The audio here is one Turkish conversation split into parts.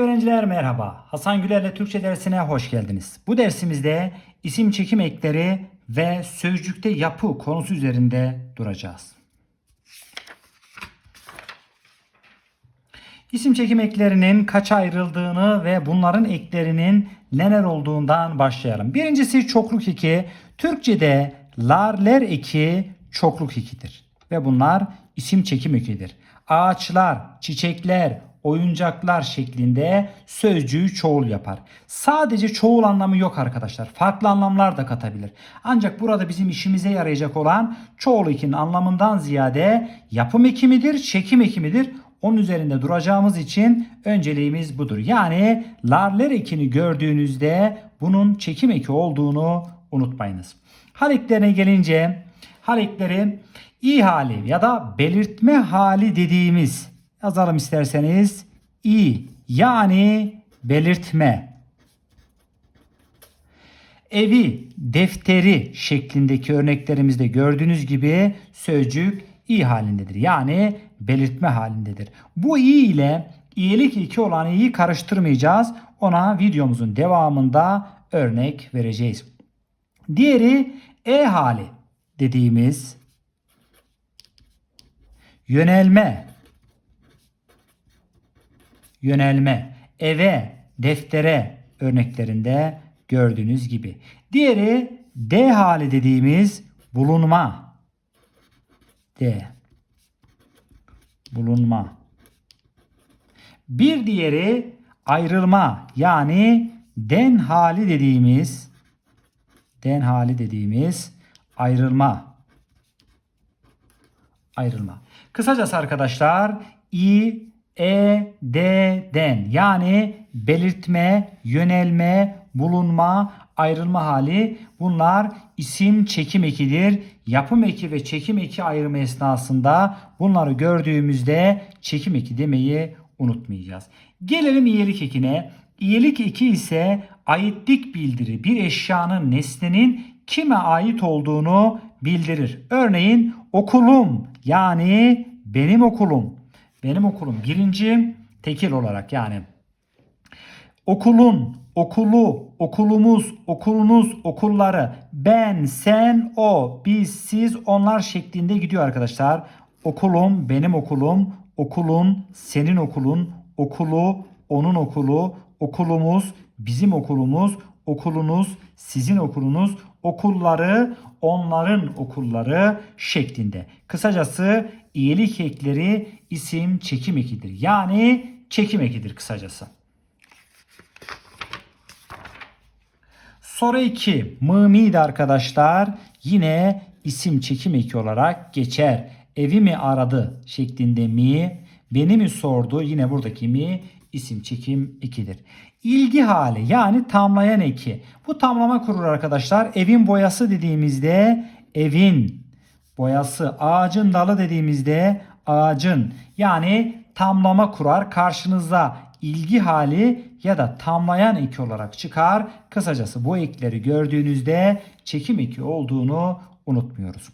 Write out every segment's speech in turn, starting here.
Öğrenciler merhaba. Hasan Güler'le Türkçe dersine hoş geldiniz. Bu dersimizde isim çekim ekleri ve sözcükte yapı konusu üzerinde duracağız. İsim çekim eklerinin kaça ayrıldığını ve bunların eklerinin neler olduğundan başlayalım. Birincisi çokluk eki. Türkçede larler eki çokluk ekidir. Ve bunlar isim çekim ekidir. Ağaçlar, çiçekler, oyuncaklar şeklinde sözcüğü çoğul yapar. Sadece çoğul anlamı yok arkadaşlar. Farklı anlamlar da katabilir. Ancak burada bizim işimize yarayacak olan çoğul ekinin anlamından ziyade yapım ekimidir, çekim ekimidir. Onun üzerinde duracağımız için önceliğimiz budur. Yani larler ekini gördüğünüzde bunun çekim eki olduğunu unutmayınız. Hal eklerine gelince hal ekleri i hali ya da belirtme hali dediğimiz yazalım isterseniz i yani belirtme evi, defteri şeklindeki örneklerimizde gördüğünüz gibi sözcük i halindedir. Yani belirtme halindedir. Bu i ile iyilik iki olan i'yi karıştırmayacağız. Ona videomuzun devamında örnek vereceğiz. Diğeri e hali dediğimiz yönelme yönelme eve, deftere örneklerinde gördüğünüz gibi. Diğeri D hali dediğimiz bulunma. D. Bulunma. Bir diğeri ayrılma yani den hali dediğimiz den hali dediğimiz ayrılma. Ayrılma. Kısacası arkadaşlar i, e, d, den yani belirtme, yönelme, bulunma, ayrılma hali bunlar isim çekim ekidir. Yapım eki ve çekim eki ayrımı esnasında bunları gördüğümüzde çekim eki demeyi unutmayacağız. Gelelim iyilik ekine. İyilik eki ise aitlik bildirir. Bir eşyanın, nesnenin kime ait olduğunu bildirir. Örneğin okulum yani benim okulum. Benim okulum birinci tekil olarak yani okulun, okulu, okulumuz, okulunuz, okulları, ben, sen, o, biz, siz, onlar şeklinde gidiyor arkadaşlar. Okulum, benim okulum, okulun, senin okulun, okulu, onun okulu, okulumuz, bizim okulumuz, okulunuz, sizin okulunuz, okulları, onların okulları şeklinde. Kısacası iyilik ekleri isim çekim ekidir. Yani çekim ekidir kısacası. Soru 2. Mımid arkadaşlar yine isim çekim eki olarak geçer. Evi mi aradı şeklinde mi? Beni mi sordu? Yine buradaki mi isim çekim ekidir. İlgi hali yani tamlayan eki. Bu tamlama kurur arkadaşlar. Evin boyası dediğimizde evin boyası, ağacın dalı dediğimizde ağacın yani tamlama kurar. Karşınıza ilgi hali ya da tamlayan eki olarak çıkar. Kısacası bu ekleri gördüğünüzde çekim eki olduğunu unutmuyoruz.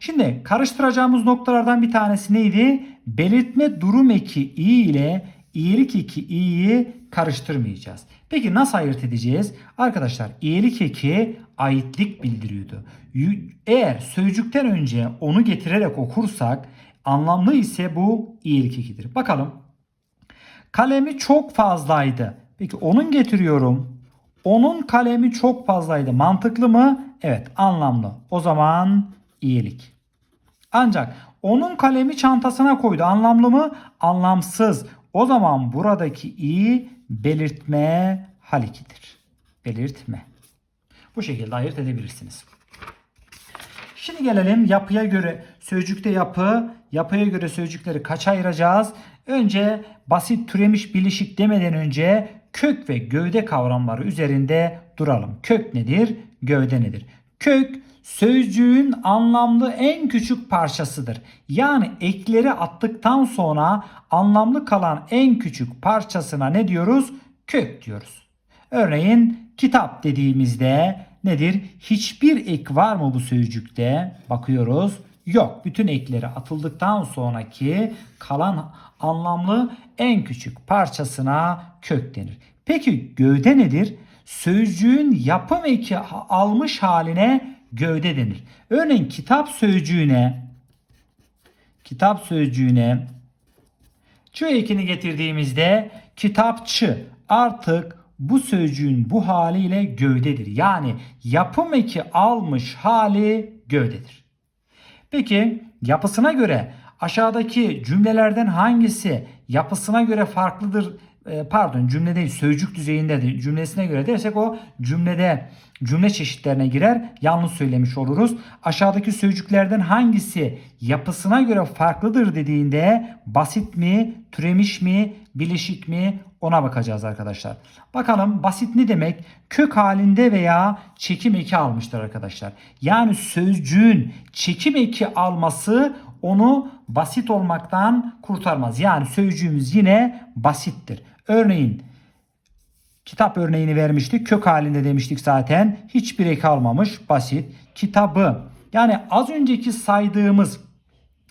Şimdi karıştıracağımız noktalardan bir tanesi neydi? Belirtme durum eki i ile iyilik eki i'yi karıştırmayacağız. Peki nasıl ayırt edeceğiz? Arkadaşlar iyilik eki aitlik bildiriyordu. Eğer sözcükten önce onu getirerek okursak anlamlı ise bu iyilik ekidir. Bakalım. Kalemi çok fazlaydı. Peki onun getiriyorum. Onun kalemi çok fazlaydı. Mantıklı mı? Evet anlamlı. O zaman iyilik. Ancak onun kalemi çantasına koydu. Anlamlı mı? Anlamsız. O zaman buradaki i belirtme hal. Belirtme. Bu şekilde ayırt edebilirsiniz. Şimdi gelelim yapıya göre sözcükte yapı, yapıya göre sözcükleri kaç ayıracağız? Önce basit türemiş bilişik demeden önce kök ve gövde kavramları üzerinde duralım. Kök nedir? Gövde nedir? Kök sözcüğün anlamlı en küçük parçasıdır. Yani ekleri attıktan sonra anlamlı kalan en küçük parçasına ne diyoruz? Kök diyoruz. Örneğin kitap dediğimizde nedir? Hiçbir ek var mı bu sözcükte? Bakıyoruz. Yok. Bütün ekleri atıldıktan sonraki kalan anlamlı en küçük parçasına kök denir. Peki gövde nedir? Sözcüğün yapım eki almış haline gövde denir. Örneğin kitap sözcüğüne kitap sözcüğüne çı ekini getirdiğimizde kitapçı artık bu sözcüğün bu haliyle gövdedir. Yani yapım eki almış hali gövdedir. Peki yapısına göre aşağıdaki cümlelerden hangisi yapısına göre farklıdır? E, pardon cümle değil sözcük düzeyinde de cümlesine göre dersek o cümlede cümle çeşitlerine girer. Yanlış söylemiş oluruz. Aşağıdaki sözcüklerden hangisi yapısına göre farklıdır dediğinde basit mi, türemiş mi, bileşik mi ona bakacağız arkadaşlar. Bakalım basit ne demek? Kök halinde veya çekim eki almıştır arkadaşlar. Yani sözcüğün çekim eki alması onu basit olmaktan kurtarmaz. Yani sözcüğümüz yine basittir. Örneğin kitap örneğini vermiştik. Kök halinde demiştik zaten. Hiçbir eki almamış. Basit. Kitabı. Yani az önceki saydığımız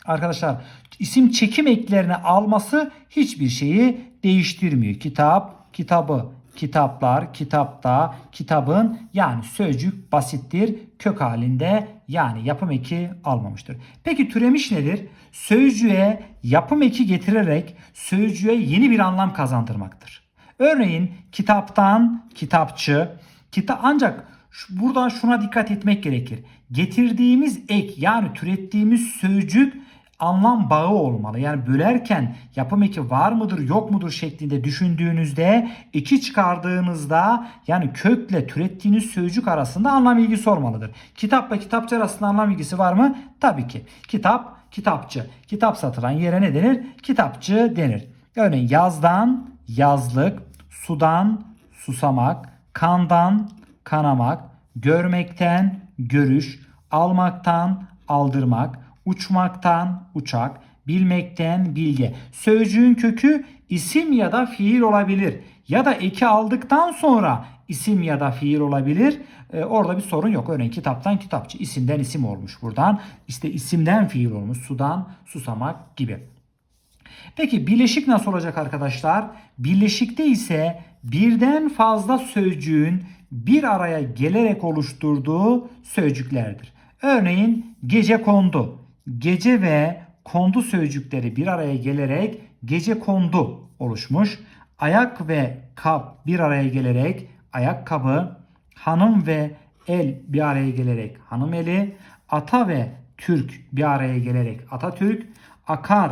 arkadaşlar isim çekim eklerini alması hiçbir şeyi değiştirmiyor. Kitap, kitabı, kitaplar, kitapta, kitabın yani sözcük basittir. Kök halinde yani yapım eki almamıştır. Peki türemiş nedir? Sözcüğe yapım eki getirerek sözcüğe yeni bir anlam kazandırmaktır. Örneğin kitaptan kitapçı, kita ancak şu, burada şuna dikkat etmek gerekir. Getirdiğimiz ek yani türettiğimiz sözcük anlam bağı olmalı. Yani bölerken yapım eki var mıdır yok mudur şeklinde düşündüğünüzde iki çıkardığınızda yani kökle türettiğiniz sözcük arasında anlam ilgisi olmalıdır. Kitapla kitapçı arasında anlam ilgisi var mı? Tabii ki. Kitap, kitapçı. Kitap satılan yere ne denir? Kitapçı denir. Örneğin yazdan, yazlık, sudan, susamak, kandan, kanamak, görmekten, görüş, almaktan, aldırmak, uçmaktan uçak, bilmekten bilge. Sözcüğün kökü isim ya da fiil olabilir. Ya da eki aldıktan sonra isim ya da fiil olabilir. Ee, orada bir sorun yok. Örneğin kitaptan kitapçı, isimden isim olmuş buradan. İşte isimden fiil olmuş, sudan susamak gibi. Peki bileşik nasıl olacak arkadaşlar? Bileşikte ise birden fazla sözcüğün bir araya gelerek oluşturduğu sözcüklerdir. Örneğin gece kondu gece ve kondu sözcükleri bir araya gelerek gece kondu oluşmuş. Ayak ve kap bir araya gelerek ayakkabı, hanım ve el bir araya gelerek hanım eli, ata ve Türk bir araya gelerek Atatürk, akar,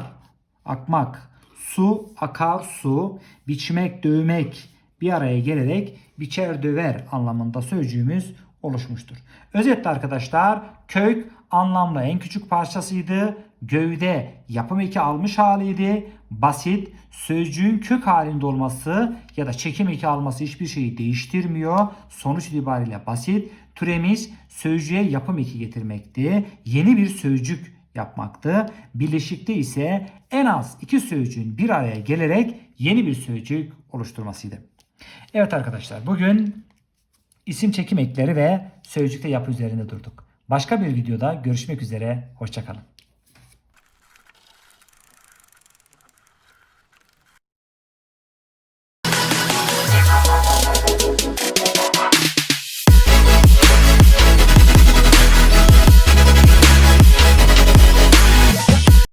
akmak, su, akar su, biçmek, dövmek bir araya gelerek biçer döver anlamında sözcüğümüz oluşmuştur. Özetle arkadaşlar kök anlamda en küçük parçasıydı. Gövde yapım eki almış haliydi. Basit sözcüğün kök halinde olması ya da çekim eki alması hiçbir şeyi değiştirmiyor. Sonuç itibariyle basit. Türemiş sözcüğe yapım eki getirmekti. Yeni bir sözcük yapmaktı. Birleşikte ise en az iki sözcüğün bir araya gelerek yeni bir sözcük oluşturmasıydı. Evet arkadaşlar bugün isim çekim ekleri ve sözcükte yapı üzerinde durduk. Başka bir videoda görüşmek üzere. Hoşçakalın.